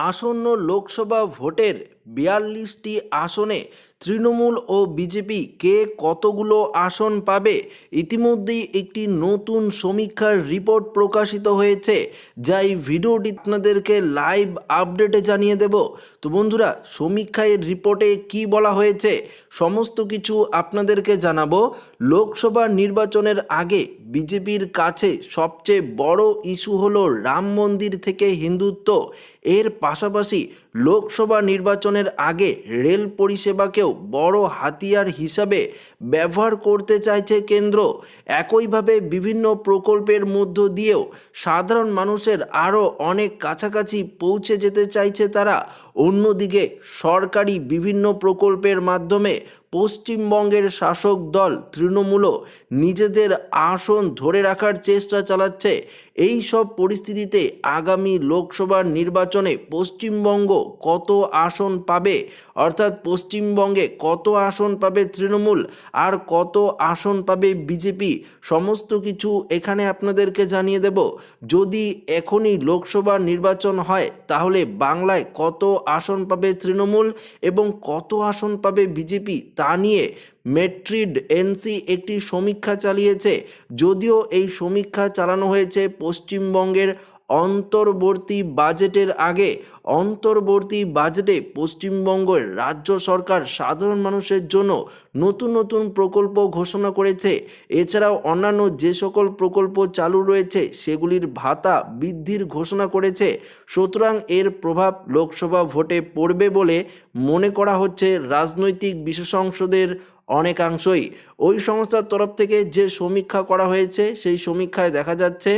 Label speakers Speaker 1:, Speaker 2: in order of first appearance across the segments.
Speaker 1: আসন্ন লোকসভা ভোটের বিয়াল্লিশটি আসনে তৃণমূল ও বিজেপি কে কতগুলো আসন পাবে? ইতিমধ্যেই একটি নতুন সমীক্ষার রিপোর্ট প্রকাশিত হয়েছে। যা এই ভিডিওটি আপনাদেরকে লাইভ আপডেটে জানিয়ে দেব। তো বন্ধুরা, সমীক্ষায় রিপোর্টে কি বলা হয়েছে? সমস্ত কিছু আপনাদেরকে জানাব। লোকসভা নির্বাচনের আগে বিজেপির কাছে সবচেয়ে বড় ইস্যু হলো রাম মন্দির থেকে হিন্দুত্ব। এর পাশাপাশি লোকসভা নির্বাচনের আগে রেল পরিষেবাকেও বড় হাতিয়ার হিসাবে ব্যবহার করতে চাইছে কেন্দ্র। একইভাবে বিভিন্ন প্রকল্পের মধ্য দিয়েও সাধারণ মানুষের আরও অনেক কাছাকাছি পৌঁছে যেতে চাইছে তারা। অন্যদিকে সরকারি বিভিন্ন প্রকল্পের মাধ্যমে পশ্চিমবঙ্গের শাসক দল তৃণমূলও নিজেদের আসন ধরে রাখার চেষ্টা চালাচ্ছে। এই সব পরিস্থিতিতে আগামী লোকসভা নির্বাচনে পশ্চিমবঙ্গ কত আসন পাবে? অর্থাৎ পশ্চিমবঙ্গে কত আসন পাবে তৃণমূল আর কত আসন পাবে বিজেপি? সমস্ত কিছু এখানে আপনাদেরকে জানিয়ে দেব। যদি এখনই লোকসভা নির্বাচন হয়, তাহলে বাংলায় কত আসন পাবে তৃণমূল এবং কত আসন পাবে বিজেপি? তা নিয়ে মেট্রিড এনসি একটি সমীক্ষা চালিয়েছে। যদিও এই সমীক্ষা চালানো হয়েছে পশ্চিমবঙ্গের অন্তর্বর্তী বাজেটের আগে, অন্তর্বর্তী বাজেটে পশ্চিমবঙ্গের রাজ্য সরকার সাধারণ মানুষের জন্য নতুন নতুন প্রকল্প ঘোষণা করেছে। এছাড়াও অন্যান্য যে সকল প্রকল্প চালু রয়েছে, সেগুলির ভাতা বৃদ্ধির ঘোষণা করেছে। সুতরাং এর প্রভাব লোকসভা ভোটে পড়বে বলে মনে করা হচ্ছে রাজনৈতিক বিশেষাংশদের অনেকাংশই। ওই সংস্থার তরফ থেকে যে সমীক্ষা করা হয়েছে, সেই সমীক্ষায় দেখা যাচ্ছে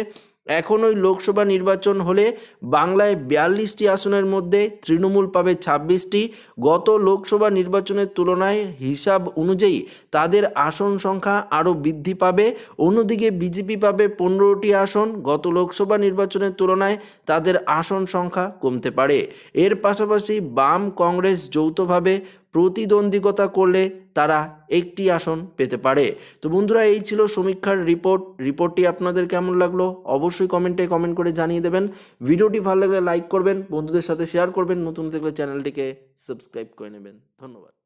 Speaker 1: এখন ওই লোকসভা নির্বাচন হলে বাংলায় বিয়াল্লিশটি আসনের মধ্যে তৃণমূল পাবে ছাব্বিশটি। গত লোকসভা নির্বাচনের তুলনায় হিসাব অনুযায়ী তাদের আসন সংখ্যা আরও বৃদ্ধি পাবে। অন্যদিকে বিজেপি পাবে পনেরোটি আসন। গত লোকসভা নির্বাচনের তুলনায় তাদের আসন সংখ্যা কমতে পারে। এর পাশাপাশি বাম কংগ্রেস যৌথভাবে প্রতিদ্বন্দ্বিতা করলে তারা একটি আসন পেতে পারে। তো বন্ধুরা, এই ছিল সমীক্ষার রিপোর্ট। রিপোর্টটি আপনাদের কেমন লাগল অবশ্যই কমেন্টে কমেন্ট করে জানিয়ে দেবেন। ভিডিওটি ভালো লাগলে লাইক করবেন, বন্ধুদের সাথে শেয়ার করবেন, নতুন দেখলে চ্যানেলটিকে সাবস্ক্রাইব করে নেবেন। ধন্যবাদ।